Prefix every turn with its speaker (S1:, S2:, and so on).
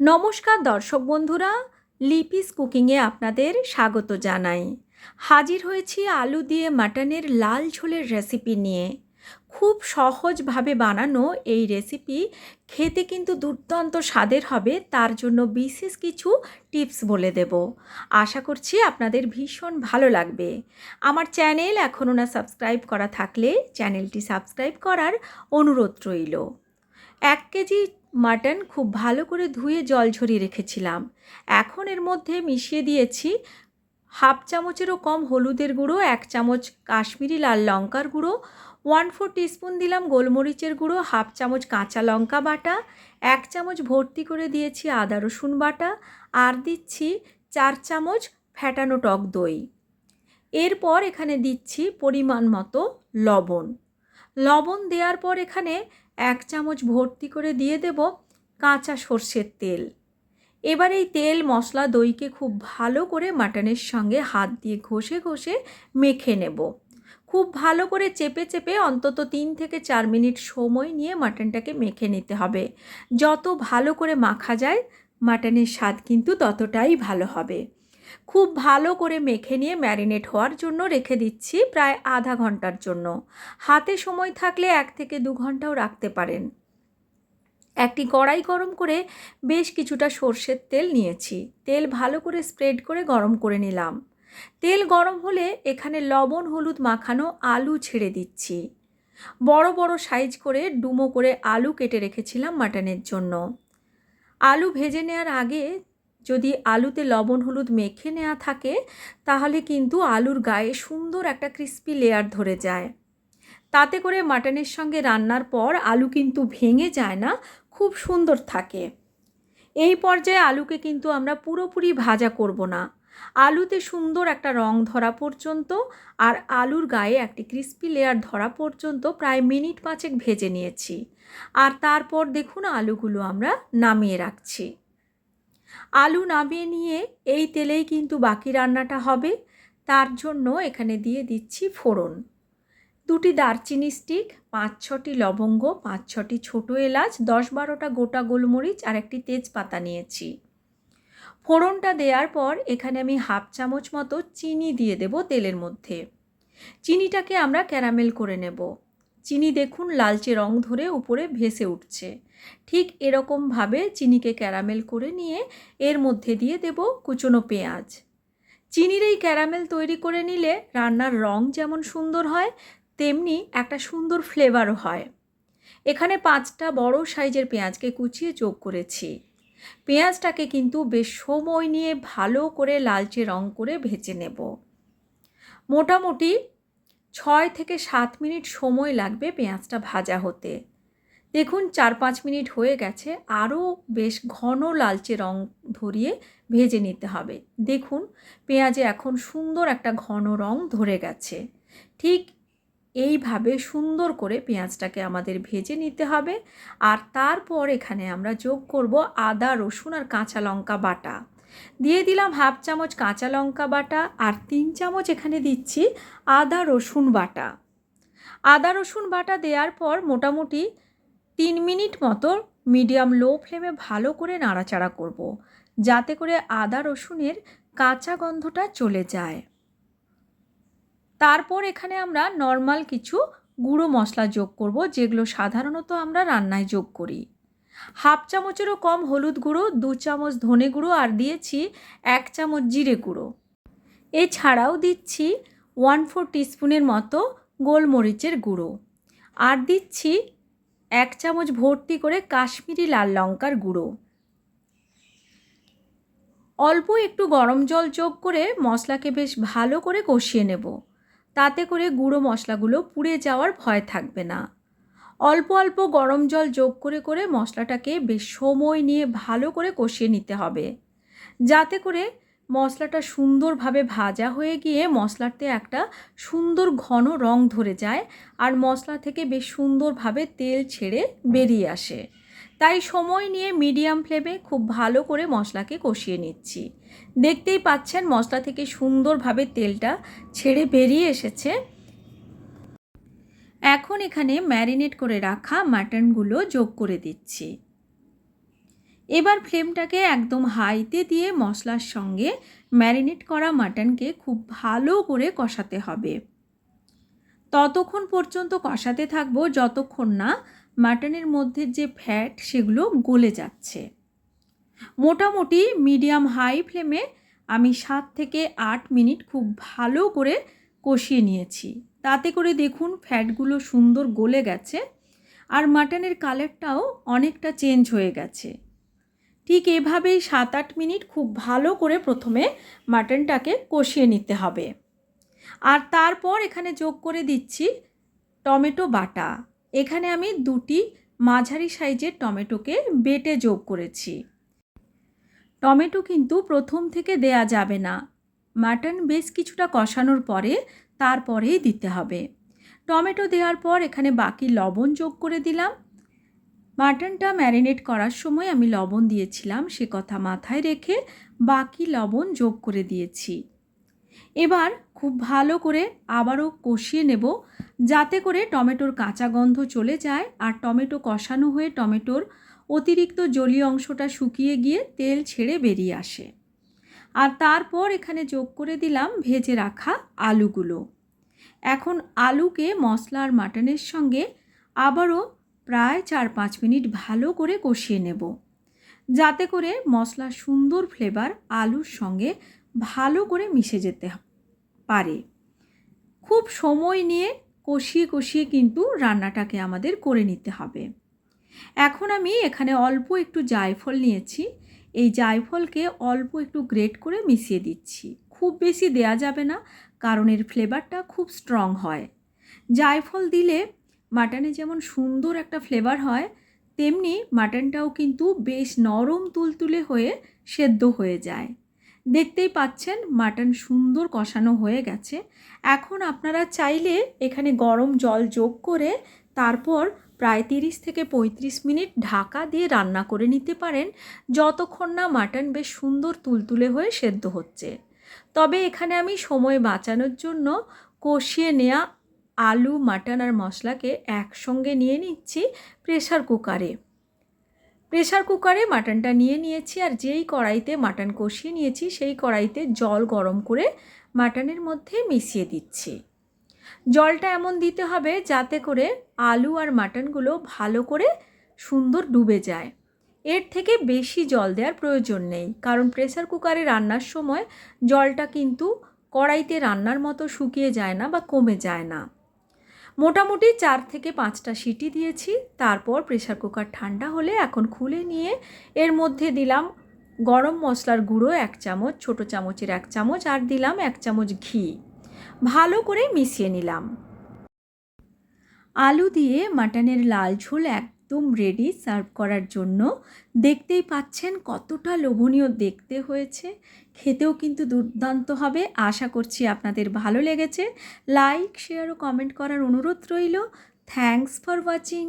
S1: নমস্কার দর্শক বন্ধুরা, লিপিস কুকিংয়ে আপনাদের স্বাগত জানাই। হাজির হয়েছি আলু দিয়ে মাটনের লাল ঝোলের রেসিপি নিয়ে। খুব সহজভাবে বানানো এই রেসিপি খেতে কিন্তু দুর্দান্ত স্বাদের হবে, তার জন্য বিশেষ কিছু টিপস বলে দেব। আশা করছি আপনাদের ভীষণ ভালো লাগবে। আমার চ্যানেল এখনও না সাবস্ক্রাইব করা থাকলে চ্যানেলটি সাবস্ক্রাইব করার অনুরোধ রইল। এক কেজি মাটন খুব ভালো করে ধুয়ে জল ঝরিয়ে রেখেছিলাম। এখন এর মধ্যে মিশিয়ে দিয়েছি হাফ চামচেরও কম হলুদের গুঁড়ো, এক চামচ কাশ্মীরি লাল লঙ্কার গুঁড়ো, ওয়ান ফোর টিস্পুন দিলাম গোলমরিচের গুঁড়ো, হাফ চামচ কাঁচা লঙ্কা বাটা, এক চামচ ভর্তি করে দিয়েছি আদা রসুন বাটা আর দিচ্ছি চার চামচ ফ্যাটানো টক দই। এরপর এখানে দিচ্ছি পরিমাণ মতো লবণ। লবণ দেওয়ার পর এখানে এক চামচ ভর্তি করে দিয়ে দেব কাঁচা সর্ষের তেল। এবার এই তেল মশলা দইকে খুব ভালো করে মাটনের সঙ্গে হাত দিয়ে ঘষে ঘষে মেখে নেব। খুব ভালো করে চেপে চেপে অন্তত তিন থেকে চার মিনিট সময় নিয়ে মাটনটাকে মেখে নিতে হবে। যত ভালো করে মাখা যায়, মাটনের স্বাদ কিন্তু ততটাই ভালো হবে। খুব ভালো করে মেখে নিয়ে ম্যারিনেট হওয়ার জন্য রেখে দিচ্ছি প্রায় আধা ঘণ্টার জন্য। হাতে সময় থাকলে এক থেকে দু ঘন্টাও রাখতে পারেন। একটি কড়াই গরম করে বেশ কিছুটা সর্ষের তেল নিয়েছি। তেল ভালো করে স্প্রেড করে গরম করে নিলাম। তেল গরম হলে এখানে লবণ, হলুদ মাখানো আলু ছেড়ে দিচ্ছি। বড় বড় সাইজ করে ডুমো করে আলু কেটে রেখেছিলাম মাটনের জন্য। আলু ভেজে নেওয়ার আগে যদি আলুতে লবণ হলুদ মেখে নেওয়া থাকে, তাহলে কিন্তু আলুর গায়ে সুন্দর একটা ক্রিস্পি লেয়ার ধরে যায়। তাতে করে মাটনের সঙ্গে রান্নার পর আলু কিন্তু ভেঙে যায় না, খুব সুন্দর থাকে। এই পর্যায়ে আলুকে কিন্তু আমরা পুরোপুরি ভাজা করব না। আলুতে সুন্দর একটা রং ধরা পর্যন্ত আর আলুর গায়ে একটি ক্রিস্পি লেয়ার ধরা পর্যন্ত প্রায় মিনিট পাঁচেক ভেজে নিয়েছি। আর তারপর দেখুন আলুগুলো আমরা নামিয়ে রাখছি। আলু নামিয়ে নিয়ে এই তেলেই কিন্তু বাকি রান্নাটা হবে। তার জন্য এখানে দিয়ে দিচ্ছি ফোড়ন। দুটি দারচিনি স্টিক, পাঁচ ছটি লবঙ্গ, পাঁচ ছটি ছোটো এলাচ, দশ বারোটা গোটা গোলমরিচ আর একটি তেজপাতা নিয়েছি। ফোড়নটা দেওয়ার পর এখানে আমি হাফ চামচ মতো চিনি দিয়ে দেব তেলের মধ্যে। চিনিটাকে আমরা ক্যারামেল করে নেব। চিনি দেখুন লালচে রং ধরে উপরে ভেসে উঠছে। ঠিক এরকমভাবে চিনিকে ক্যারামেল করে নিয়ে এর মধ্যে দিয়ে দেব কুচনো পেঁয়াজ। চিনির এই ক্যারামেল তৈরি করে নিলে রান্নার রং যেমন সুন্দর হয়, তেমনি একটা সুন্দর ফ্লেভারও হয়। এখানে পাঁচটা বড় সাইজের পেঁয়াজকে কুচিয়ে যোগ করেছি। পেঁয়াজটাকে কিন্তু বেশ সময় নিয়ে ভালো করে লালচে রং করে ভেজে নেব। মোটামুটি ছয় থেকে সাত মিনিট সময় লাগবে পেঁয়াজটা ভাজা হতে। দেখুন, চার পাঁচ মিনিট হয়ে গেছে, আরও বেশ ঘন লালচে রং ধরিয়ে ভেজে নিতে হবে। দেখুন, পেঁয়াজে এখন সুন্দর একটা ঘন রং ধরে গেছে। ঠিক এইভাবে সুন্দর করে পেঁয়াজটাকে আমাদের ভেজে নিতে হবে। আর তারপর এখানে আমরা যোগ করব আদা, রসুন আর কাঁচা লঙ্কা বাটা। দিয়ে দিলাম হাফ চামচ কাঁচা লঙ্কা বাটা আর তিন চামচ এখানে দিচ্ছি আদা রসুন বাটা আদা রসুন বাটা দেওয়ার পর মোটামুটি তিন মিনিট মতো মিডিয়াম লো ফ্লেমে ভালো করে নাড়াচাড়া করব। যাতে করে আদা রসুনের কাঁচা গন্ধটা চলে যায় তারপর এখানে আমরা নর্মাল কিছু গুঁড়ো মশলা যোগ করব, যেগুলো সাধারণত আমরা রান্নায় যোগ করি হাফ চামচেরও কম হলুদ গুঁড়ো, দু চামচ ধনে গুঁড়ো আর দিয়েছি এক চামচ জিরে গুঁড়ো। এছাড়াও দিচ্ছি ওয়ান ফোর টিস্পুনের মতো গোলমরিচের গুঁড়ো। আর দিচ্ছি এক চামচ ভর্তি করে কাশ্মীরি লাল লঙ্কার গুঁড়ো। অল্প একটু গরম জল যোগ করে মশলাকে বেশ ভালো করে কষিয়ে নেব। তাতে করে গুঁড়ো মশলাগুলো পুড়ে যাওয়ার ভয় থাকবে না। অল্প অল্প গরম জল যোগ করে করে মশলাটাকে বেশ সময় নিয়ে ভালো করে কষিয়ে নিতে হবে। যাতে করে মশলাটা সুন্দরভাবে ভাজা হয়ে গিয়ে মশলাতে একটা সুন্দর ঘন রং ধরে যায় আর মশলা থেকে বেশ সুন্দরভাবে তেল ছেড়ে বেরিয়ে আসে। তাই সময় নিয়ে মিডিয়াম ফ্লেমে খুব ভালো করে মশলাকে কষিয়ে নিচ্ছি। দেখতেই পাচ্ছেন মশলা থেকে সুন্দরভাবে তেলটা ছেড়ে বেরিয়ে এসেছে। এখন এখানে ম্যারিনেট করে রাখা মাটনগুলো যোগ করে দিচ্ছি। এবার ফ্লেমটাকে একদম হাইতে দিয়ে মশলার সঙ্গে ম্যারিনেট করা মাটনকে খুব ভালো করে কষাতে হবে। ততক্ষণ পর্যন্ত কষাতে থাকব যতক্ষণ না মাটনের মধ্যে যে ফ্যাট সেগুলো গলে যাচ্ছে। মোটামুটি মিডিয়াম হাই ফ্লেমে আমি সাত থেকে আট মিনিট খুব ভালো করে কষিয়ে নিয়েছি। তাতে করে দেখুন ফ্যাটগুলো সুন্দর গলে গেছে আর মাটনের কালারটাও অনেকটা চেঞ্জ হয়ে গেছে। ঠিক এভাবেই সাত আট মিনিট খুব ভালো করে প্রথমে মাটনটাকে কষিয়ে নিতে হবে। আর তারপর এখানে যোগ করে দিচ্ছি টমেটো বাটা। এখানে আমি দুটি মাঝারি সাইজের টমেটোকে বেটে যোগ করেছি। টমেটো কিন্তু প্রথম থেকে দেয়া যাবে না। মাটন বেশ কিছুটা কষানোর পরে তারপরেই দিতে হবে। টমেটো দেওয়ার পর এখানে বাকি লবণ যোগ করে দিলাম। মাটনটা ম্যারিনেট করার সময় আমি লবণ দিয়েছিলাম, সে কথা মাথায় রেখে বাকি লবণ যোগ করে দিয়েছি। এবার খুব ভালো করে আবারও কষিয়ে নেব, যাতে করে টমেটোর কাঁচা গন্ধ চলে যায় আর টমেটো কষানো হয়ে টমেটোর অতিরিক্ত জলীয় অংশটা শুকিয়ে গিয়ে তেল ছেড়ে বেরিয়ে আসে। আর তারপর এখানে যোগ করে দিলাম ভেজে রাখা আলুগুলো। এখন আলুকে মশলা আর মাটনের সঙ্গে আবারও প্রায় চার পাঁচ মিনিট ভালো করে কষিয়ে নেব। যাতে করে মশলার সুন্দর ফ্লেভার আলুর সঙ্গে ভালো করে মিশে যেতে পারে। খুব সময় নিয়ে কষিয়ে কষিয়ে কিন্তু রান্নাটাকে আমাদের করে নিতে হবে। এখন আমি এখানে অল্প একটু জায়ফল নিয়েছি। এই জায়ফলকে অল্প একটু গ্রেট করে মিশিয়ে দিচ্ছি। খুব বেশি দেয়া যাবে না, কারণ এর ফ্লেভারটা খুব স্ট্রং হয়। জায়ফল দিলে মাটনে যেমন সুন্দর একটা ফ্লেভার হয়, তেমনি মাটনটাও কিন্তু বেশ নরম তুলতুলে হয়ে সেদ্ধ হয়ে যায়। দেখতেই পাচ্ছেন, মাটন সুন্দর কষানো হয়ে গেছে। এখন আপনারা চাইলে এখানে গরম জল যোগ করে তারপর প্রায় তিরিশ থেকে পঁয়ত্রিশ মিনিট ঢাকা দিয়ে রান্না করে নিতে পারেন। যতক্ষণ না মাটন বেশ সুন্দর তুলতুলে হয়ে সেদ্ধ হচ্ছে। তবে এখানে আমি সময় বাঁচানোর জন্য কষিয়ে নেওয়া আলু, মাটন আর মশলাকে একসঙ্গে নিয়ে নিচ্ছি প্রেশার কুকারে। প্রেশার কুকারে মাটনটা নিয়ে নিয়েছি আর যেই কড়াইতে মাটন কষিয়ে নিয়েছি সেই কড়াইতে জল গরম করে মাটনের মধ্যে মিশিয়ে দিচ্ছি। জলটা এমন দিতে হবে যাতে করে আলু আর মাটনগুলো ভালো করে সুন্দর ডুবে যায়। এর থেকে বেশি জল দেওয়ার প্রয়োজন নেই, কারণ প্রেসার কুকারে রান্নার সময় জলটা কিন্তু কড়াইতে রান্নার মতো শুকিয়ে যায় না বা কমে যায় না। মোটামুটি চার থেকে পাঁচটা সিটি দিয়েছি, তারপর প্রেসার কুকার ঠান্ডা হলে এখন খুলে নিয়ে এর মধ্যে দিলাম গরম মশলার গুঁড়ো এক চামচ, ছোটো চামচের এক চামচ, আর দিলাম এক চামচ ঘি। ভালো করে মিশিয়ে নিলাম। আলু দিয়ে মাটনের লাল ঝোল একদম রেডি সার্ভ করার জন্য। দেখতেই পাচ্ছেন কতটা লোভনীয় দেখতে হয়েছে। খেতেও কিন্তু দুর্দান্ত হবে। আশা করছি আপনাদের ভালো লেগেছে। লাইক শেয়ার ও কমেন্ট করার অনুরোধ রইল। Thanks for watching